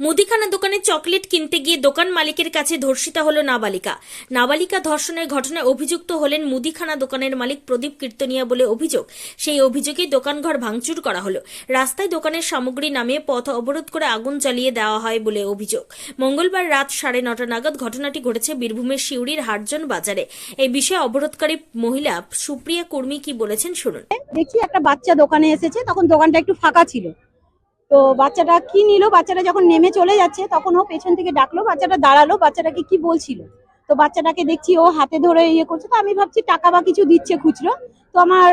মুদিখানা দোকানে চকলেট কিনতে গিয়ে দোকান মালিকের কাছে ধর্ষিতা হল নাবালিকা। নাবালিকা ধর্ষণের ঘটনায় অভিযুক্ত হলেন মুদিখানা দোকানের মালিক প্রদীপ কীর্তনিয়া বলে অভিযোগ। সেই অভিযোগে দোকানঘর ভাঙচুর করা হলো। রাস্তায় দোকানের সামগ্রী নামিয়ে পথ অবরোধ করে আগুন জ্বালিয়ে দেওয়া হয় বলে অভিযোগ। মঙ্গলবার রাত সাড়ে নটা নাগাদ ঘটনাটি ঘটেছে বীরভূমের শিউড়ির হাটজন বাজারে। এই বিষয়ে অবরোধকারী মহিলা, সুপ্রিয়া কর্মী কি বলেছেন শুনুন। দেখছি একটা বাচ্চা দোকানে এসেছে, তখন দোকানটা একটু ফাঁকা ছিল। তো বাচ্চাটা কি নিল? বাচ্চাটা যখন নেমে চলে যাচ্ছে, তখন ও পেছন থেকে ডাকলো, বাচ্চাটা দাঁড়াল, বাচ্চাটাকে কি বলছিল? তো বাচ্চাটাকে দেখছি ও হাতে ধরে ইয়ে করছে, তো আমি ভাবছি টাকা বা কিছু দিচ্ছে খুচরো তো আমার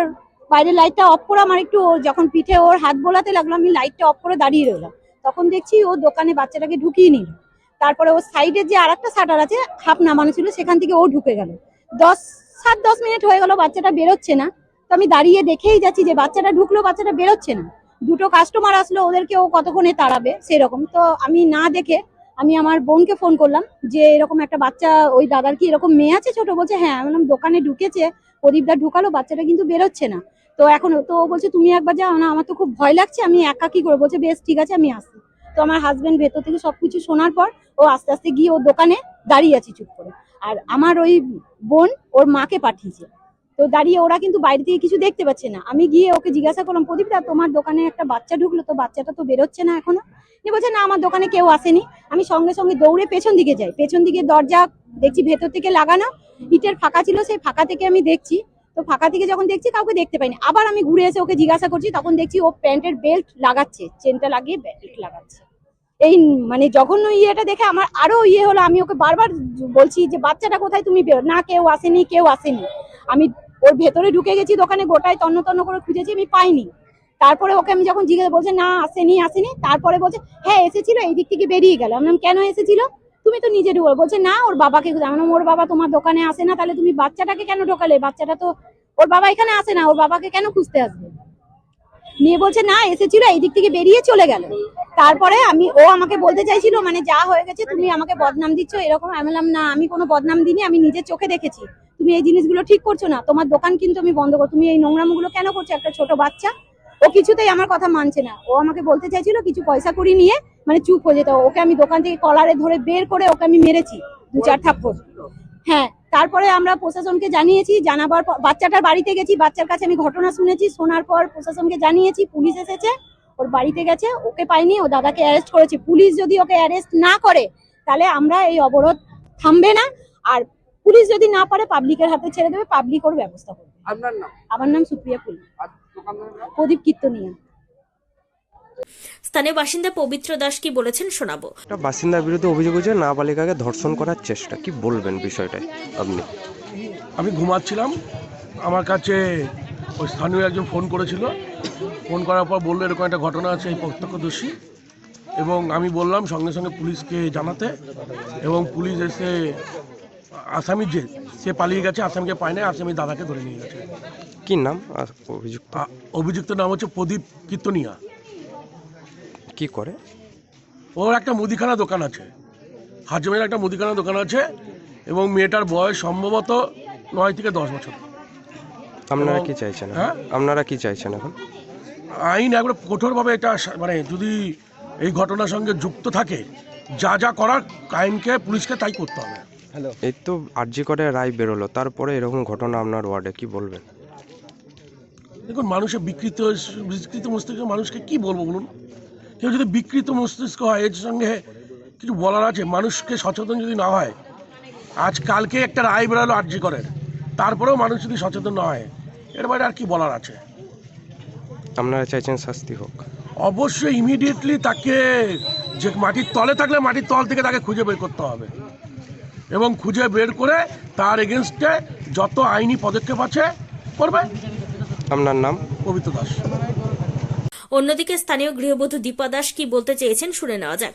বাইরে লাইটটা অফ করে আমার একটু যখন পিঠে ওর হাত বোলাতে লাগল, আমি লাইটটা অফ করে দাঁড়িয়ে রইলাম। তখন দেখছি ও দোকানে বাচ্চাটাকে ঢুকিয়ে নিল। তারপরে ও সাইডে যে আর একটা শাটার আছে হাফ নামানো ছিল, সেখান থেকে ও ঢুকে গেল। দশ, সাত, দশ মিনিট হয়ে গেল, বাচ্চাটা বেরোচ্ছে না। তো আমি দাঁড়িয়ে দেখেই যাচ্ছি যে বাচ্চাটা ঢুকলো, বাচ্চাটা বেরোচ্ছে না। দুটো কাস্টমার আসলো, ওদেরকে ও কতক্ষণে তাড়াবে? সেরকম। তো আমি না দেখে আমি আমার বোনকে ফোন করলাম যে, এরকম একটা বাচ্চা, ওই দাদার কি এরকম মেয়ে আছে ছোট? বলছে হ্যাঁ। আমি বললাম, দোকানে ঢুকেছে। প্রদীপদা ঢুকালো, বাচ্চাটা কিন্তু বেরোচ্ছে না। তো এখন তো ও বলছে, তুমি একবার যাও না, আমার তো খুব ভয় লাগছে, আমি একা কি করে। বলছে, বেশ, ঠিক আছে, আমি আসি তো আমার হাজব্যান্ড ভেতর থেকে সবকিছু শোনার পর ও আস্তে আস্তে গিয়ে ওর দোকানে দাঁড়িয়ে আছে চুপ করে। আর আমার ওই বোন ওর মাকে পাঠিয়েছে। তো দাঁড়িয়ে ওরা কিন্তু বাইরে থেকে কিছু দেখতে পাচ্ছে না। আমি গিয়ে ওকে জিজ্ঞাসা করলাম, প্রদীপ দা, তোমার দোকানে একটা বাচ্চা ঢুকলো তো? বাচ্চাটা তো বেরোচ্ছে না এখনও? নিয়ে বলছে, না, আমার দোকানে কেউ আসেনি। আমি সঙ্গে সঙ্গে দৌড়ে পেছন দিকে যাই। পেছন দিকে দরজা দেখছি, ভেতর থেকে লাগানো। ইটের ফাঁকা ছিল, সেই ফাঁকা থেকে আমি দেখছি। তো ফাঁকা থেকে যখন দেখছি, কাউকে দেখতে পাইনি। আবার আমি ঘুরে এসে ওকে জিজ্ঞাসা করছি, তখন দেখছি ও প্যান্টের বেল্ট লাগাচ্ছে, চেনটা লাগিয়ে বেল্ট লাগাচ্ছে। এই মানে জঘন্য ইয়েটা দেখে আমার আরও ইয়ে হলো। আমি ওকে বারবার বলছি যে, বাচ্চাটা কোথায়? তুমি না, কেউ আসেনি কেউ আসেনি। আমি ওর ভেতরে ঢুকে গেছি দোকানে গোটায় তন্ন তন্ন করে খুঁজেছি, আমি পাইনি। তারপরে ওকে আমি যখন জিজ্ঞেস বলছে, না, আসেনি আসেনি। তারপরে বলছে হ্যাঁ এসেছিল, এই দিক থেকে বেরিয়ে গেল। আমি কেন এসেছিল? তুমি তো নিজে ঢুকো বলছে, না, ওর বাবাকে আমি ওর বাবা তোমার দোকানে আসে না, তাহলে তুমি বাচ্চাটাকে কেন ঢোকালে? বাচ্চাটা তো ওর বাবা এখানে আসে না, ওর বাবাকে কেন খুঁজতে আসবে? নিয়ে বলছে, না, এসেছিল, এই দিক থেকে বেরিয়ে চলে গেল। তারপরে আমি ও আমাকে বলতে চাইছিল মানে যা হয়ে গেছে, তুমি আমাকে বদনাম দিচ্ছ, এরকম। আমি বললাম, না, আমি কোনো বদনাম দিইনি, আমি নিজের চোখে দেখেছি। তুমি এই জিনিসগুলো ঠিক করছ না তোমার দোকান কিন্তু আমি বন্ধ করো তুমি এই নোংরামগুলো কেন করছ? একটা ছোট বাচ্চা ও কিছুতেই আমার কথা মানছে না। ও আমাকে বলতে চাইছিল কিছু পয়সা করি নিয়ে মানে চুপ হয়ে যেত। ওকে আমি দোকান থেকে কলারে ধরে বের করে ওকে আমি মেরেছি দু চার থাপ্পড়। হ্যাঁ তারপরে আমরা প্রশাসনকে জানিয়েছি জানাবার পর বাচ্চাটার বাড়িতে গেছি বাচ্চার কাছে আমি ঘটনা শুনেছি শোনার পর প্রশাসনকে জানিয়েছি পুলিশ এসেছে ওর বাড়িতে গেছে ওকে পাইনি ও দাদাকে অ্যারেস্ট করেছে। পুলিশ যদি ওকে অ্যারেস্ট না করে তাহলে আমরা এই অবরোধ থামবে না। আর পুলিশ যদি না পারে পাবলিকের হাতে ছেড়ে দেবে পাবলিক ওর ব্যবস্থা করবে। আপনার নাম? আমার নাম সুপ্রিয়া আর প্রদীপ কীর্তনিয়া। স্থানীয় বাসিন্দা পবিত্র দাস কি বলেছেন শোনাবো। একটা বাসিন্দার বিরুদ্ধে অভিযোগ হয়েছে নাবালিকাকে ধর্ষণ করার চেষ্টা। কি বলবেন বিষয়টায় আপনি? আমি ঘুমাচ্ছিলাম। আমার কাছে ওই স্থানীয় একজন ফোন করেছিল। ফোন করার পর বলল এরকম একটা ঘটনা আছে এই প্রত্যক্ষদর্শী। এবং আমি বললাম সঙ্গে সঙ্গে পুলিশকে জানাতে। এবং পুলিশ এসে আসামি যে সে পালিয়ে গেছে আসামিকে পায় না আসামি দাদাকে ধরে নিয়ে গেছে। কি নাম? আর অভিযুক্ত? আ- অভিযুক্ত নাম হচ্ছে প্রদীপ কীর্তনিয়া। কি করে? ওর একটা মুদিখানা দোকান আছে। হাজমের একটা মুদিখানা দোকান আছে এবং মেয়েটার বয়স সম্ভবত নয় থেকে দশ বছর। আপনারা কি চাইছেন এখন? হ্যাঁ? আপনারা কি চাইছেন এখন? আইন একবার কঠোরভাবে এটা সা- মানে যদি এই ঘটনার সঙ্গে যুক্ত থাকে যা যা করার আইনকে পুলিশকে তাই করতে হবে। এই তো আরজি করে রায় বেরোলো তারপরে এরকম ঘটনা আপনার ওয়ার্ডে কি বলবেন? দেখুন মানুষের বিকৃত বিকৃত মস্তিষ্ক মানুষকে কি বলব বলুন? কেউ যদি বিকৃত মস্তিষ্ক হয় এর সঙ্গে কিছু বলার আছে মানুষকে সচেতন যদি না হয় আজ কালকে একটা রায় বেরোলো আর্জি করেন তারপরেও মানুষ যদি সচেতন না হয় এর বাইরে আর কি বলার আছে? আপনারা চাইছেন শাস্তি হোক। অবশ্যই ইমিডিয়েটলি তাকে যে মাটির তলে থাকলে মাটির তল থেকে তাকে খুঁজে বের করতে হবে। এবং খুঁজে বের করে তার এগেনস্টে যত আইনি পদক্ষেপ আছে করবে। আপনার নাম? পবিত্র দাস। অন্যদিকে স্থানীয় গৃহবধূ দীপা দাস কি বলতে চেয়েছেন শুনে নেওয়া যাক।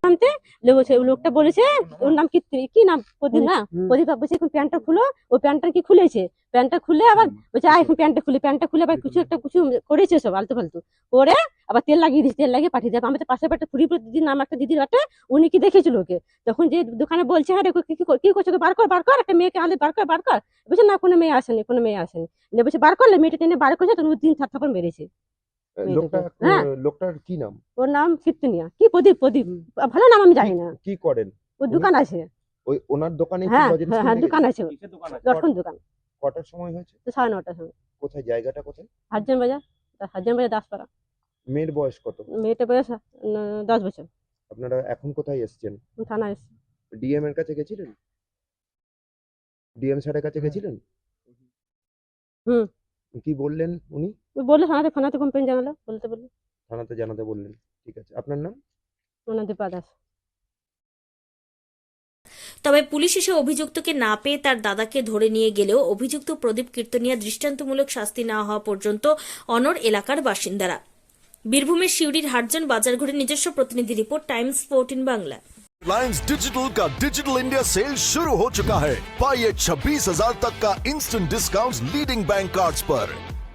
লোকটা বলেছে ওর নাম কি কি নাম? প্রদীপ না? প্রদীপ বলছে এখন প্যান্টটা খুলো ও প্যান্টটা কি খুলেছে? প্যান্টটা খুলে আবার বলছে আয় এখন প্যান্টটা খুলে। প্যান্টটা খুলে আবার কিছু একটা কিছু করেছে সব আলতু ফালতু। করে আবার তেল লাগিয়ে দিয়েছে তেল লাগিয়ে পাঠিয়ে দেবে আমাদের পাশের একটা ফুরিপুর দিদির নাম একটা দিদির বাটে উনি কি দেখেছিল ওকে? তখন যে দোকানে বলছে হ্যাঁ কি কি কর- করছ বার কর বার কর একটা মেয়েকে আনলে বার কর বার কর। বলছে না কোনো মেয়ে আসেনি কোনো মেয়ে আসেনি। বলছে বার করলে মেয়েটা টেনে বার করেছে তখন তিন চার থাপড় মেরেছে। লোকটা হ্যাঁ। লোকটার কি নাম? ওর নাম ফিরতুনিয়া কি প্রদীপ প্রদীপ? ভালো নাম আমি জানি না। কি করেন? ওর দোকান আছে। ওই ওনার দোকানে হ্যাঁ হ্যাঁ হ্যাঁ দোকান আছে। দর্শন দোকান কটার সময় হয়েছে? সাড়ে নটার সময়। কোথায় জায়গাটা কোথায়? হাজার বাজার? হাজার বাজার দাসপাড়া। মেয়ের বয়স কত? মেয়েটা বয়স দশ বছর। আপনারা এখন কোথায় এসেছেন? থানা এসছে। ডিএম এর কাছে গেছিলেন? ডিএম স্যারের কাছে গেছিলেন? হুম। কি বললেন উনি? বলল থানাতে থানাতে কমপ্লেন জানালো বলতে বলল। থানাতে জানাতে বললেন ঠিক আছে। আপনার নাম? ওনার দীপা দাস। তবে পুলিশ এসে অভিযুক্তকে না পেয়ে তার দাদাকে ধরে নিয়ে গেলেও অভিযুক্ত প্রদীপ কীর্তনিয়া দৃষ্টান্তমূলক শাস্তি না হওয়া পর্যন্ত অনর এলাকার বাসিন্দারা। বীরভূমের শিউরির হাটজন বাজার ঘুরে নিজস্ব প্রতিনিধি report Times fourteen Bangla. Reliance digital का डिजिटल इंडिया सेल शुरू हो चुका है। पाइए छब्बीस हज़ार तक का instant discount leading bank cards पर।